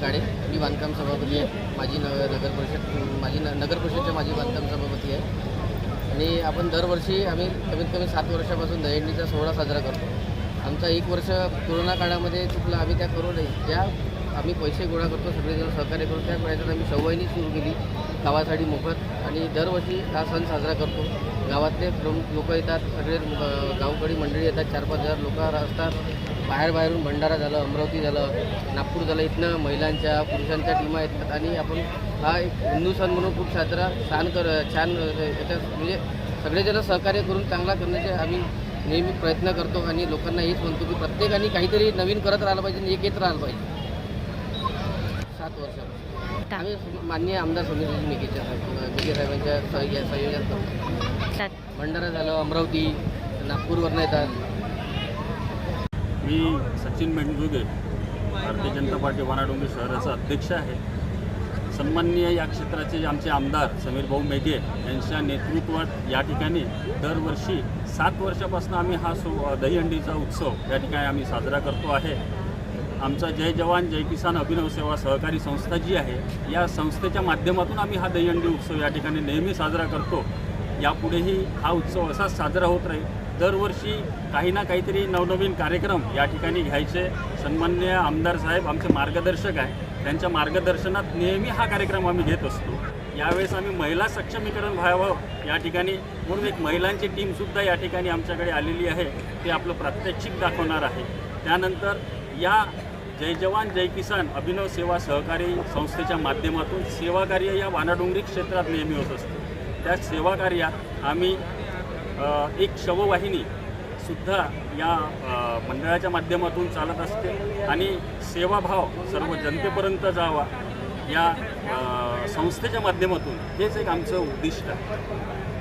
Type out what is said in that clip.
काळे मी बांधकाम सभापती आहे. माझी न नगर परिषद माझी न नगर परिषदच्या माझी बांधकाम सभापती आहे. आणि आपण दरवर्षी आम्ही कमीत कमी सात वर्षापासून दहीहंडीचा सोहळा साजरा करतो. आमचा एक वर्ष कोरोना काळामध्ये चुकला आम्ही त्या करू नये. ज्या आम्ही पैसे गोळा करतो सगळेजण सहकार्य करतो त्या प्रयत्नात आम्ही सव्वाईनी सुरू केली गावासाठी मोफत आणि दरवर्षी हा सण साजरा करतो. गावातले प्रमुख लोक येतात सगळे गावकडी मंडळी येतात. चार पाच हजार लोक असतात. बाहेर बाहेरून भंडारा झालं अमरावती झालं नागपूर झालं इथनं महिलांच्या पुरुषांच्या टीमा येतात आणि आपण हा एक हिंदू सण म्हणून खूप साजरा छान कर छान याच्या याच्यात म्हणजे सगळेजण सहकार्य करून चांगला करण्याचे आम्ही नेहमी प्रयत्न करतो आणि लोकांना हेच म्हणतो की प्रत्येकाने काहीतरी नवीन करत राहिलं पाहिजे आणि एक येत राहिलं पाहिजे. सात वर्ष आम्ही माननीय आमदार सोमेश मेघेच्या मेघे साहेबांच्या सह- संयोजन करतो. भंडारा झालं अमरावती नागपूरवरनं येतात. मी सचिन मेंढजुगे भारतीय जनता पार्टी वानाडोंगरी शहराचा अध्यक्ष आहे. सन्माननीय या क्षेत्राचे जे आमचे आमदार समीर भाऊ मेघे यांच्या नेतृत्वात या ठिकाणी दरवर्षी सात वर्षापासून आम्ही हा सो दहीहंडीचा उत्सव या ठिकाणी आम्ही साजरा करतो आहे. आमचा जय जवान जय किसान अभिनव सेवा सहकारी संस्था जी आहे या संस्थेच्या माध्यमातून आम्ही हा दहीहंडी उत्सव या ठिकाणी नेहमी साजरा करतो. यापुढेही हा उत्सव असाच साजरा होत राहील. दरवर्षी काही ना काहीतरी नवनवीन कार्यक्रम या ठिकाणी घ्यायचे. सन्मान्य आमदार साहेब आमचे मार्गदर्शक आहे त्यांच्या मार्गदर्शनात नेहमी हा कार्यक्रम आम्ही घेत असतो. यावेळेस आम्ही महिला सक्षमीकरण व्हावं या ठिकाणी. म्हणून एक महिलांची टीमसुद्धा या ठिकाणी आमच्याकडे आलेली आहे. ते आपलं प्रात्यक्षिक दाखवणार आहे. त्यानंतर या जय जवान जय किसान. अभिनव सेवा सहकारी संस्थेच्या माध्यमातून सेवाकार्य या वानाडोंगरी क्षेत्रात नेहमी होत असते. त्या सेवाकार्यात आम्ही एक शववाहिनी सुद्धा या मंडळाच्या माध्यमातून चालत असते आणि सेवाभाव सर्व जनतेपर्यंत जावा या संस्थेच्या माध्यमातून हेच एक आमचं उद्दिष्ट आहे.